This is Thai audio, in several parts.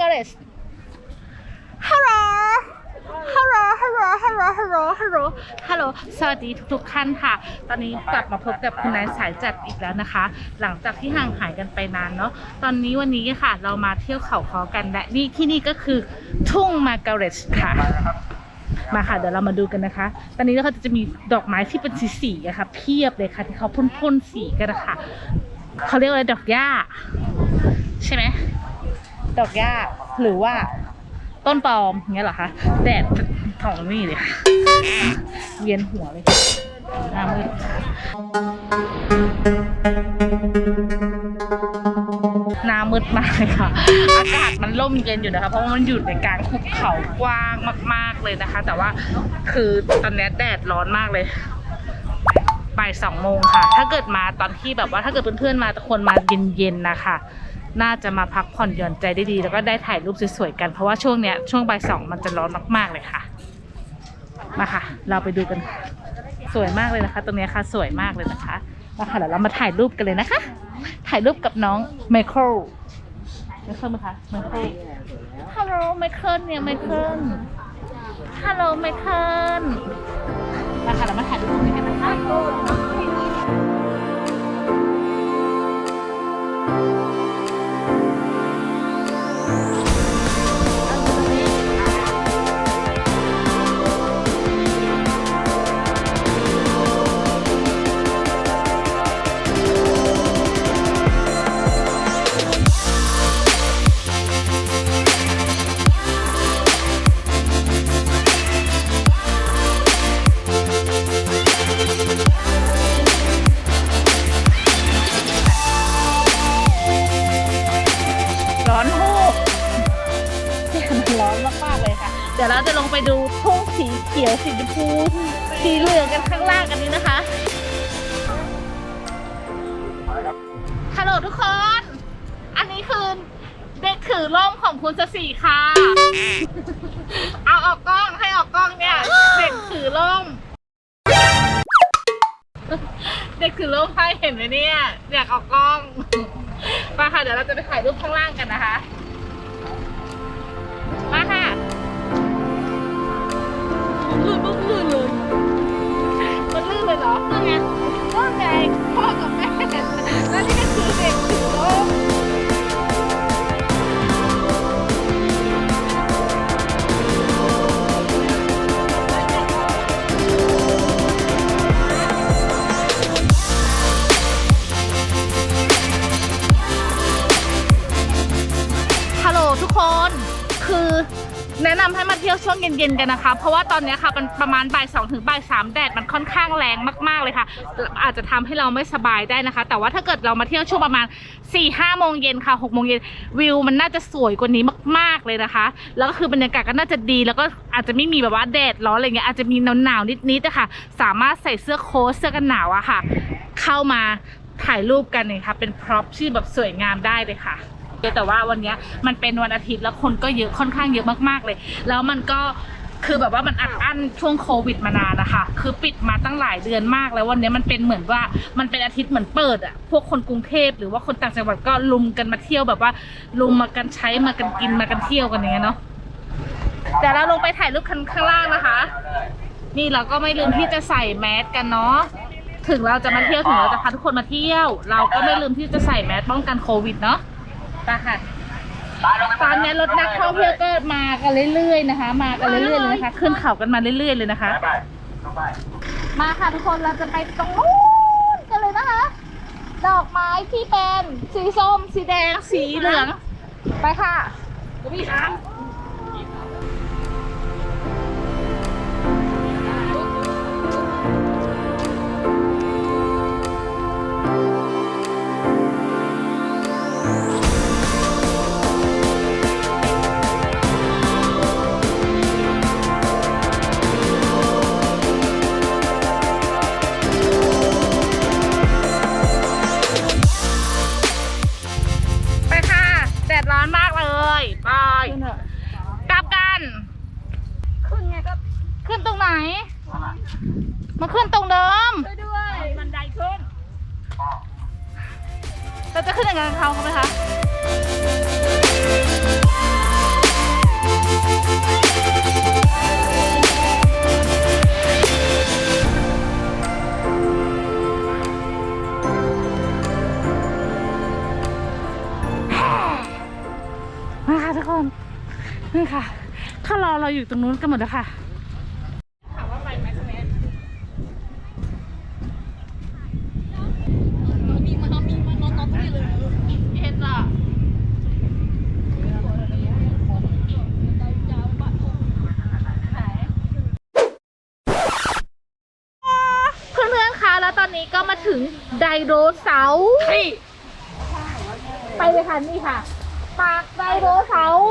Margaret Hello Hello Hello Hello Hello Hello Hello สวัสดีทุกๆท่านค่ะ ตอนนี้กลับมาพบกับคุณนายสายจัดอีกแล้วนะคะ หลังจากที่ห่างหายกันไปนานเนาะ ตอนนี้วันนี้ค่ะ เรามาเที่ยวเขาคอกันและนี่ที่นี่ก็คือทุ่งมาร์กาเร็ตค่ะ มาค่ะ เดี๋ยวเรามาดูกันนะคะ ตอนนี้เราจะมีดอกไม้ที่เป็นสีๆอะค่ะ เพียบเลยค่ะที่เขาพ่นๆสีกันนะคะเขาเรียกว่าอะไรดอกหญ้า ใช่ไหม ดอกหญ้าหรือว่าต้นปอมอย่างเงี้ยเหรอคะแดดของนี่เลยค่ะเวียนหัวเลยหน้ามืดหน้ามืดมากเลยค่ะ อากาศมันร่มเย็นอยู่นะคะ เพราะว่ามันอยู่ในกลางหุบเขากว้างมาก ๆเลยนะคะ แต่ว่าคือตอนนี้แดดร้อนมากเลยบ่ายสองโมงค่ะ ถ้าเกิดมาตอนที่แบบว่าถ้าเกิดเพื่อนๆมาควรมาเย็นๆนะคะ น่าจะมาพักผ่อนหย่อนใจได้ดี แล้วก็ได้ถ่ายรูปสวยๆกันเพราะว่าช่วงเนี้ยช่วงบ่ายสองมันจะร้อนมากๆเลยค่ะ มาค่ะ เราไปดูกันค่ะสวยมากเลยนะคะ ตรงนี้ค่ะสวยมากเลยนะคะมาค่ะเดี๋ยวเรามาถ่ายรูปกันเลยนะคะ ถ่ายรูปกับน้องไมเคิลไมเคิลไหมคะไมเคิลฮัลโหลไมเคิลเนี่ยไมเคิลฮัลโหลไมเคิลมาค่ะเรามาถ่ายรูปตรงนี้กันนะคะ เด็กถือร่มของคุณสสีค่ะ เอาออกกล้องให้ออกกล้องเนี่ย เด็กถือร่ม เด็กถือร่มให้เห็นไหมเนี่ยอยากออกกล้องมาค่ะเดี๋ยวเราจะไปถ่ายรูปข้างล่างกันนะคะมาค่ะลื่นปุ๊บลื่นเลยมันลื่นเลยเหรอนั่นไงนั่นไงพ่อกับแม่แล้วนี่ก็คือเด็กถือร่ม เย็นๆกันนะคะ เพราะว่าตอนนี้ค่ะมันประมาณบ่ายสองถึงบ่ายสามแดดมันค่อนข้างแรงมากๆเลยค่ะ อาจจะทำให้เราไม่สบายได้นะคะ แต่ว่าถ้าเกิดเรามาเที่ยวช่วงประมาณ4ี่ห้าโมงเย็นค่ะหกโมงเย็นวิวมันน่าจะสวยกว่านี้มาก ๆเลยนะคะ แล้วก็คือบรรยากาศก็น่าจะดีแล้วก็อาจจะไม่มีแบบว่าแดดร้อนอะไรเงี้ยอาจจะมีหนาวๆนิดๆนะคะสามารถใส่เสื้อโค้ทเสื้อกันหนาวอะค่ะ เข้ามาถ่ายรูปกันเลยค่ะ เป็นพร็อพที่แบบสวยงามได้เลยค่ะ แต่ว่าวันนี้มันเป็นวันอาทิตย์แล้วคนก็เยอะค่อนข้างเยอะมากๆเลย แล้วมันก็คือแบบว่ามันอัดอั้นช่วงโควิดมานานนะคะคือปิดมาตั้งหลายเดือนมากแล้ววันนี้มันเป็นเหมือนว่ามันเป็นอาทิตย์เหมือนเปิดอะพวกคนกรุงเทพหรือว่าคนต่างจังหวัดก็ลุมกันมาเที่ยวแบบว่าลุมมากันใช้มากันกินมากันเที่ยวกันอย่างเงี้ยเนาะเดี๋ยวเราลงไปถ่ายรูปข้างล่างนะคะ นี่เราก็ไม่ลืมที่จะใส่แมสกันเนาะถึงเราจะมาเที่ยวถึงเราจะพาทุกคนมาเที่ยว เราก็ไม่ลืมที่จะใส่แมสป้องกันโควิดเนาะ ปค่ะตอนนี้รถนักท่องเที่ยวก็มากันเรื่อยๆนะคะ มากันเรื่อยๆเลยนะคะขึ้นเขากันมาเรื่อยๆเลยนะคะ มาค่ะทุกคนเราจะไปตรงนู้นกันเลยนะคะ ดอกไม้ที่เป็นสีส้ม สีแดง สีเหลือง ไปค่ะพี่ช้าง นี่ค่ะ ถ้ารอเราอยู่ตรงนู้นกันหมดแล้วค่ะถามว่าไปไหมตรงนี้มีมันมีมันนอนตรงนี้เลยเห็นอะเพื่อนๆคะแล้วตอนนี้ก็มาถึงไดโนเสาร์ไปเลยค่ะนี่ค่ะ ปากไดโนเสาร์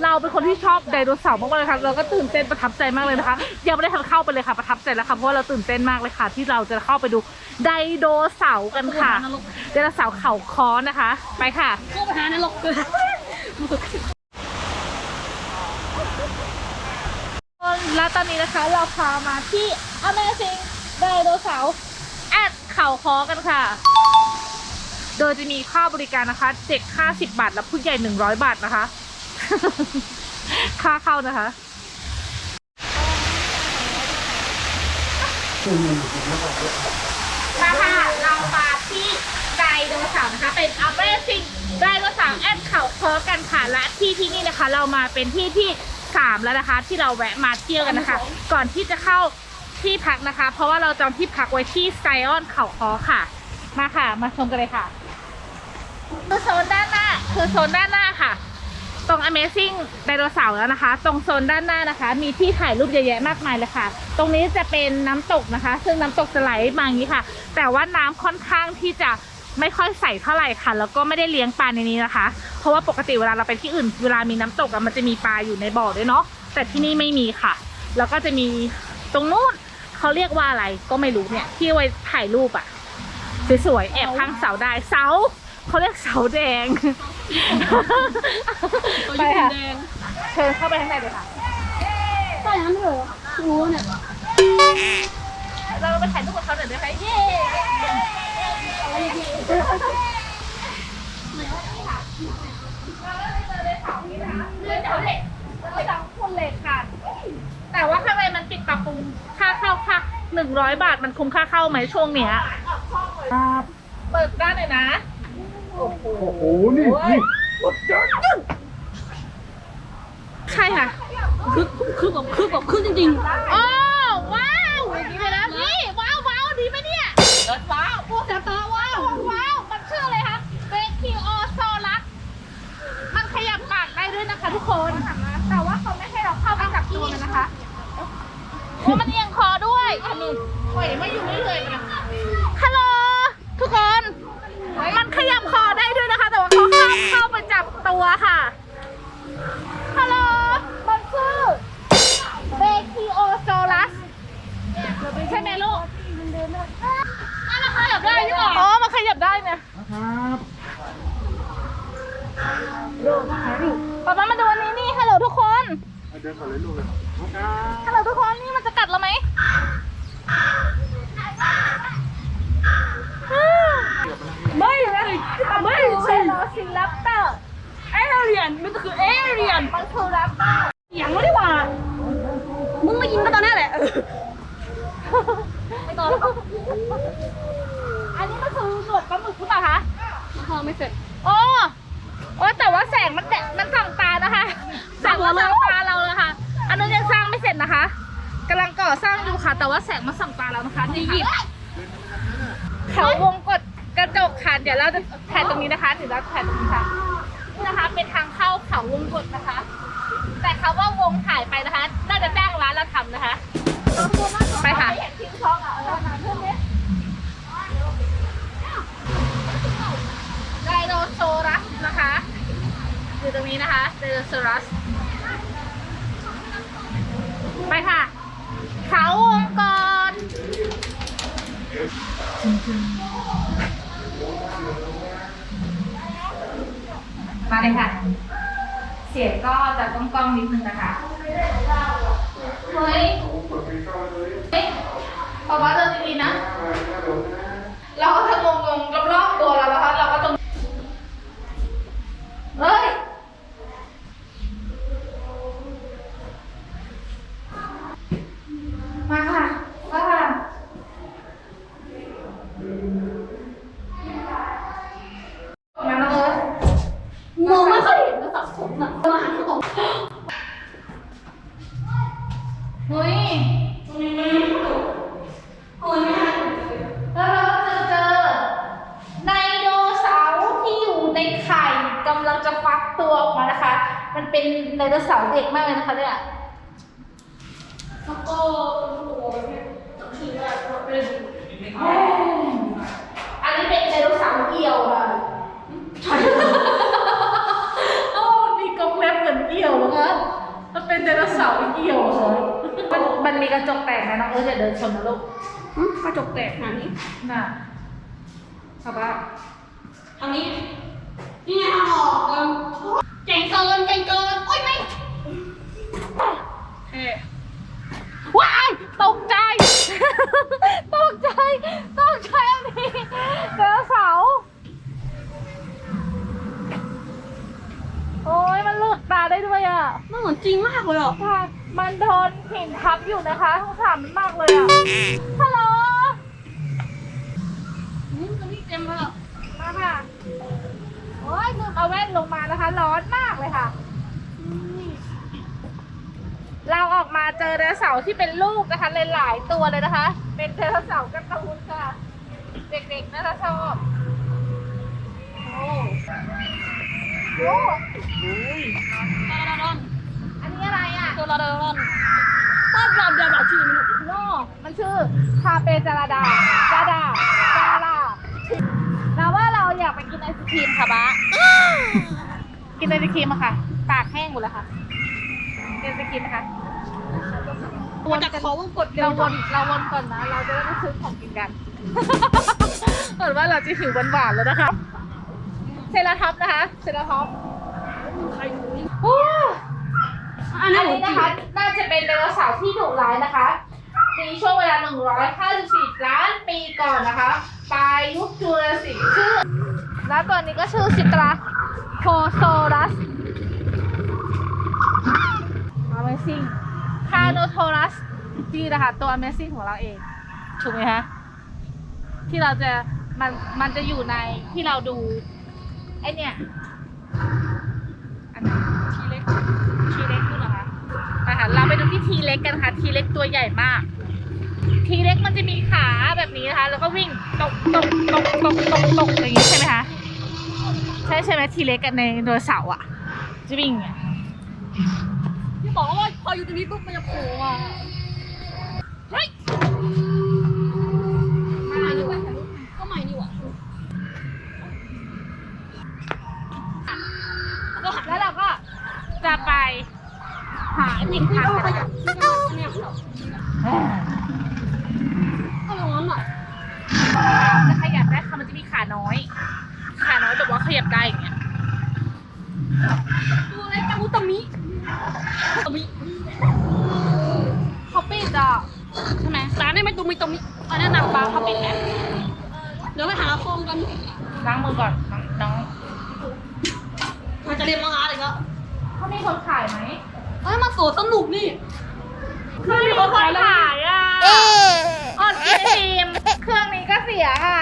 เราเป็นคนที่ชอบไดโนเสาร์มากๆเลยค่ะเราก็ตื่นเต้นประทับใจมากเลยนะคะยังไม่ได้ทันเข้าไปเลยค่ะประทับใจแล้วค่ะเพราะว่าเราตื่นเต้นมากเลยค่ะ ที่เราจะเข้าไปดูไดโนเสาร์กันค่ะไดโนเสาร์เขาค้อนนะคะ ไปค่ะเข้าไปหานรกเลยแล้วตอนนี้นะคะเราพามาที่ Amazing ไดโนเสาร์แอดเขาคอกันค่ะ โดยจะมีค่าบริการนะคะเด็ก50 บาท และผู้ใหญ่ 100 บาทนะคะ ค่าเข้านะคะมาค่ะเรามาที่ไดโนเสาร์นะคะ เป็น Amazing ไดโนเสาร์แอดเขาคอกันค่ะ และที่ที่นี่นะคะ เรามาเป็นที่ที่3แล้วนะคะ ที่เราแวะมาเที่ยวกันนะคะ ก่อนที่จะเข้าที่พักนะคะ เพราะว่าเราจองที่พักไว้ที่ไซออนเขาคอค่ะ มาค่ะ มาชมกันเลยค่ะคือโซนด้านหน้า คือโซนด้านหน้าค่ะ ตรง Amazing ไดโนเสาร์แล้วนะคะ ตรงโซนด้านหน้านะคะ มีที่ถ่ายรูปเยอะแยะมากมายเลยค่ะ ตรงนี้จะเป็นน้ำตกนะคะ ซึ่งน้ำตกจะไหลมาอย่างนี้ค่ะ แต่ว่าน้ำค่อนข้างที่จะไม่ค่อยใสเท่าไหร่ค่ะ แล้วก็ไม่ได้เลี้ยงปลาในนี้นะคะ เพราะว่าปกติเวลาเราไปที่อื่น เวลามีน้ำตกอะมันจะมีปลาอยู่ในบ่อด้วยเนาะแต่ที่นี่ไม่มีค่ะ แล้วก็จะมีตรงนู้นเขาเรียกว่าอะไรก็ไม่รู้เนี่ยที่ไว้ถ่ายรูปอะสวยๆแอบข้างเสาได้เสา เขาเรียกเสาแดงไปค่ะเชิญเข้าไปข้างในเลยค่ะใช่นั้นเลยรู้เนี่ยเราไปถ่ายรูปกับเขาหน่อยได้ไหมเย้เรื่องเขาเหล็กเราจังคนเหล็กค่ะ แต่ว่าข้างในมันปิดปรับปรุงค่าเข้าค่ะหนึ่งร้อยบาทมันคุ้มค่าเข้าไหมช่วงเนี้ย เปิดด้านเลยนะ โอ้โห นี่นี่ใช่ค่ะคือคือแบบคือแบบคือจริงโอ้ว้าวอย่างนี้เลยนะนี่ว้าวว้าวดีไหมเนี่ยว้าวพวกจะตาว้าวว้าวมันชื่ออะไรคะเบคิโอโซลัสมันขยับปากได้ด้วยนะคะทุกคน แต่ว่าเขาไม่ให้เราเข้าไปจับตัวมันนะคะโอ้มันเอียงคอด้วยอันนี้ปล่อยมาอยู่เรื่อยๆนะฮัลโหลทุกคน มันขยับคอได้ด้วยนะคะ แต่ว่าเขาห้ามเข้าไปจับตัวค่ะ ฮัลโหล มันชื่อเบคิโอโซลัสใช่ไหมลูกอะมันขยับได้ใช่ไหมอ๋อ มันขยับได้เนี่ยครับป๊าป๊ามาดูอันนี้นี่ฮัลโหลทุกคนเดินก่อนเลยลูกเลยครับฮัลโหลทุกคน นี่มันจะกัดเราไหมไม่ไม่ไม่ใช่ลอซิลัปเตอร์ ๆเอเรียนมันคือเอเรียน มันคือแรปเตอร์ อย่างนั้นดีกว่ามึงมายิงกันตอนนี้แหละ ไม่ต่อแล้วอันนี้มันคือหนวดปลาหมึกหรือเปล่าคะพอไม่เสร็จ โอ้โอ้แต่ว่าแสงมันแดดมันส่องตานะคะแสงมันส่องตาเราเลยค่ะ อันนู้นยังสร้างไม่เสร็จนะคะกำลังก่อสร้างอยู่ค่ะ แต่ว่าแสงมันส่องตาเรานะคะนี่ค่ะเขาวงกดกระจกค่ะ เดี๋ยวเราจะถ่ายตรงนี้นะคะเดี๋ยวเราถ่ายตรงนี้ค่ะนี่นะคะ เป็นทางเข้าเขาวงกดนะคะ แต่เขาว่าวงถ่ายไปนะคะ น่าจะจ้างร้านเราทำนะคะ นี้นะคะไดโนเสารัสไปค่ะ เขาวงกรมาเลยค่ะ เสียงก็จะก้องๆนิดนึงนะคะ เฮ้ย เฮ้ยขอว่าเดินดีๆนะ เราก็จะงงๆรอบๆตัวเราแล้วค่ะเราก็จะเฮ้ย มาค่ะ มาค่ะ มาน้องเอิร์ธ มองไม่ค่อยเห็นมันสับสนอะ เอ จะฟักตัวออกมานะคะ มันเป็นไดโนเสาร์เด็กมากเลยนะคะเนี่ยแล้วก็ตัวเนี่ยคือว่าเป็นอันนี้เป็นไดโนเสาร์เอี่ยวค่ะโอ้มีกรงเล็บเหมือนเอี่ยวนะคะมันเป็นไดโนเสาร์เอี่ยวค่ะมันมันมีกระจกแตกนะน้องเอิร์ธอย่าเดินชนนะลูกอืมกระจกแตกนาดนี้น่ะเอาปะทางนี้ นี่ไงทางออกเออเก่งเกินเก่งเกินโอ๊ยไม่เฮ้ว้ายตกใจ ตกใจ ตกใจอันนี้ไดโนเสาร์โอ้ยมันหลุดตาได้ด้วยอะ มันเหมือนจริงมากเลยอะค่ะมันโดนหินทับอยู่นะคะสงสารมันมากเลยอะ ฮัลโหล ลืมเอาแว่นลงมานะคะ ร้อนมากเลยค่ะ เราออกมาเจอไดโนเสาร์ที่เป็นลูกนะคะหลายๆตัวเลยนะคะ เป็นไดโนเสาร์การ์ตูนค่ะ เด็กๆน่าจะชอบโอ้โหดาดาดอนอันนี้อะไรอะตัวดาดาดอนป้าดาดาดาชื่อมันโนมันชื่อคาเปจาราดาจาดาจาราเราว่าเราอยากไปกินไอศครีมค่ะบ้ากินไอศครีมอะค่ะ ปากแห้งหมดแล้วค่ะกินไอศครีมไหมคะมันจะขอว่ากดเร็เราววนเราวนก่อนนะ เราจะได้ไม่ซื้อของกินกันเหมือนว่าเราจะหิวหวานๆแล้วนะคะ เซราท็อปนะคะ เซราท็อปใครรู้นี่โอ้อัอันนนี้นี้นะนะคะคะ น่าจะเป็นไดโนเสาร์ที่ดุร้ายนะคะในช่วงเวลา 154 ล้านปีก่อนนะคะ ปลายยุคจูราสสิกชื่อ แล้วตัวนี้ก็ชื่อซิตราโคโซรัส Amazing คาโนโทรัสนี่นะคะตัว Amazing ของเราเอง ถูกไหมคะ ที่เราจะมันมันจะอยู่ในที่เราดูไอเนี่ยอันไหนทีเล็กทีเล็กนู่นเหรอคะไปค่ะเราไปดูที่ทีเล็กกันค่ะทีเล็กตัวใหญ่มาก ทีเล็กมันจะมีขาแบบนี้นะคะ แล้วก็วิ่งตกตกตกตกตกตกอย่างนี้ใช่ไหมคะ ใช่ใช่ไหมทีเล็กกันในโดยเสาร์อะจะวิ่งอย่างเงี้ยที่บอกว่าพออยู่ตรงนี้ปุ๊บมันจะโผล่อะเฮ้ยมาอยู่ว่าก็ใหม่นี่หว่าแล้วก็หันแล้วเราก็จะไปหาหญิงนี่ทางก็กันขยันะบคะนี่ก็อันเนี้ยก็อย่างนั้นอะจะขยับได้ค่ะมันจะมีขาน้อย ขาน้อยแต่ว่าขยับได้อย่างเงี้ยดูอะไรตะมุตะมิตะมิเขาปิดอะใช่ไหมร้านนี้ไม่ตะมิตะมิอันนี้นางฟ้าเขาปิดแอปเดี๋ยวไปหาคอมกันล้างมือก่อนน้องน้องมันจะเรียนมังงะอีกแล้วเขามีคนขายไหมเอ้ยมาสวนสนุกนี่คือมีคนขายอะออนกินทีมเครื่องนี้ก็เสียค่ะ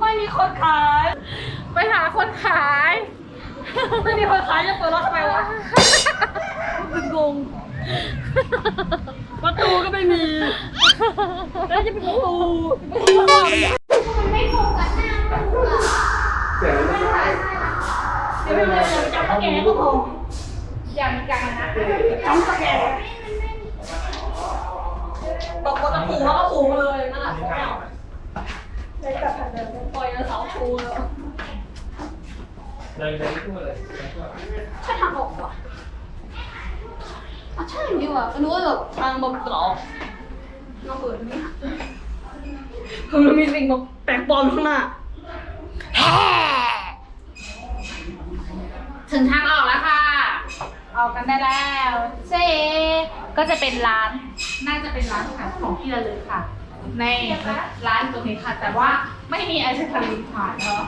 ไม่มีคนขาย ไปหาคนขาย ไม่มีคนขายจะเปิดร้านทำไมวะเป็นงง ประตูก็ไม่มี แล้วจะเป็นประตูแต่ไม่ได้เดี๋ยวเป็นเลยจับตะแกรงก็พออย่างมีการนะจับตะแกรงตกบนตะปูแล้วก็ปูเลยนั่นแหละไม่เอาปล่อยแล้วเสาปูแล้ว เดินเดินทั่วเลยใช่ทางออกว่ะอะใช่นี่ว่ะนึกว่าแบบทางบนตรอกน้องเปิดตรงนี้ค่ะคือมันมีสิ่งแบบแปลกปลอมข้างหน้าถึงทางออกแล้วค่ะ ออกกันได้แล้วเจ๊ก็จะเป็นร้าน น่าจะเป็นร้านขายของที่ระลึกค่ะ ในร้านตรงนี้ค่ะ แต่ว่าไม่มีไอศครีมขายเนาะ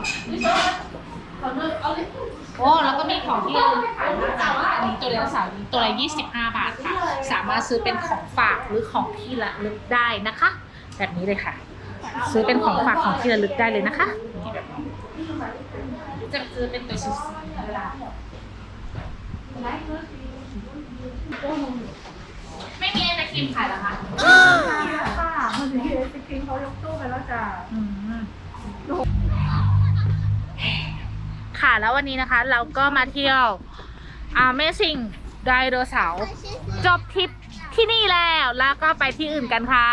โอ้แล้วก็มีของที่อันนี้ตัวละสาวนี้ตัวละ25 บาทค่ะ สามารถซื้อเป็นของฝากหรือของที่ระลึกได้นะคะ แบบนี้เลยค่ะ ซื้อเป็นของฝากของที่ระลึกได้เลยนะคะ จะซื้อเป็นตัวชิ้นเวลาไม่มีไอศครีมขายหรอคะค่ะมันมีไอศครีมเขายกตู้ไปแล้วจ้ะ แล้ววันนี้นะคะ เราก็มาเที่ยว Amazing ไดโนเสาร์จบทริปที่นี่แล้วแล้วก็ไปที่อื่นกันค่ะ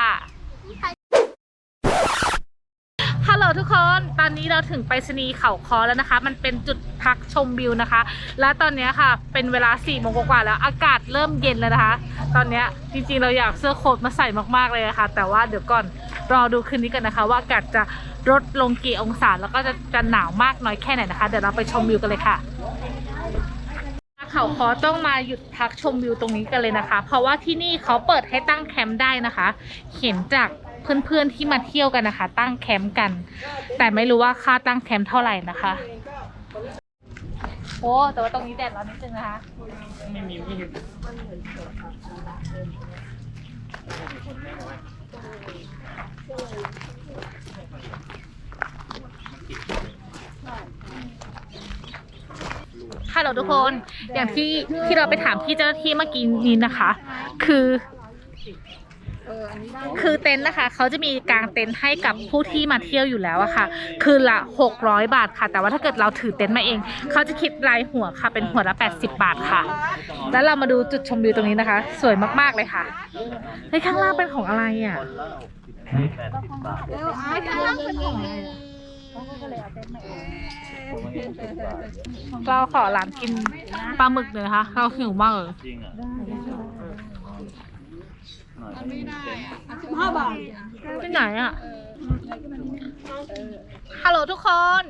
ฮัลโหลทุกคน ตอนนี้เราถึงไปรษณีย์เขาคอแล้วนะคะ มันเป็นจุด พักชมวิวนะคะ และตอนนี้ค่ะเป็นเวลา4ี่โมงกว่าแล้วอากาศเริ่มเย็นแล้วนะคะ ตอนนี้จริงๆเราอยากเสื้อโค้ทมาใส่มากๆเลยนะคะแต่ว่าเดี๋ยวก่อนรอดูคืนนี้กันนะคะ ว่าอากาศจะลดลงกี่องศาแล้วก็จะจะหนาวมากน้อยแค่ไหนนะคะ เดี๋ยวเราไปชมวิวกันเลยค่ะเขาคอต้องมาหยุดพักชมวิวตรงนี้กันเลยนะคะ เพราะว่าที่นี่เขาเปิดให้ตั้งแคมป์ได้นะคะ เห็นจากเพื่อนๆที่มาเที่ยวกันนะคะ ตั้งแคมป์กัน แต่ไม่รู้ว่าค่าตั้งแคมป์เท่าไหร่นะคะ อ้แต่ว่าตรงนี้แดดร้อนนิดนึงนะคะ ไม่มีไม่เห็นฮัลโหลทุกคนอย่างที่ที่เราไปถามพี่เจ้าหน้าที่เมื่อกี้นี้นะคะ คือ คือเต็นท์นะคะ เขาจะมีกางเต็นท์ให้กับผู้ที่มาเที่ยวอยู่แล้วอะค่ะ คืนละ 600 บาทค่ะ แต่ว่าถ้าเกิดเราถือเต็นท์มาเอง เขาจะคิดรายหัวค่ะ เป็นหัวละ 80 บาทค่ะ แล้วเรามาดูจุดชมวิวตรงนี้นะคะ สวยมากๆเลยค่ะเฮ้ยข้างล่างเป็นของอะไรอะเราขอร้านกินปลาหมึกเลยนะคะ เราหิวมากเลย จริงอะห้าบาทที่ไหนอะฮัลโหลทุกคน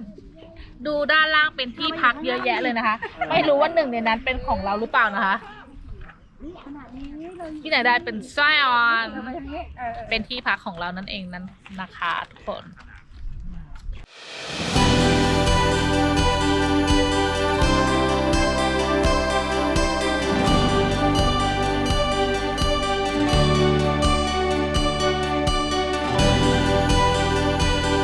ดูด้านล่างเป็นที่พักเยอะแยะเลยนะคะ ไม่รู้ว่าหนึ่งในนั้นเป็นของเราหรือเปล่านะคะ ที่ไหนได้เป็นไซออน เป็นที่พักของเรานั่นเองนั่นนะคะทุกคนเ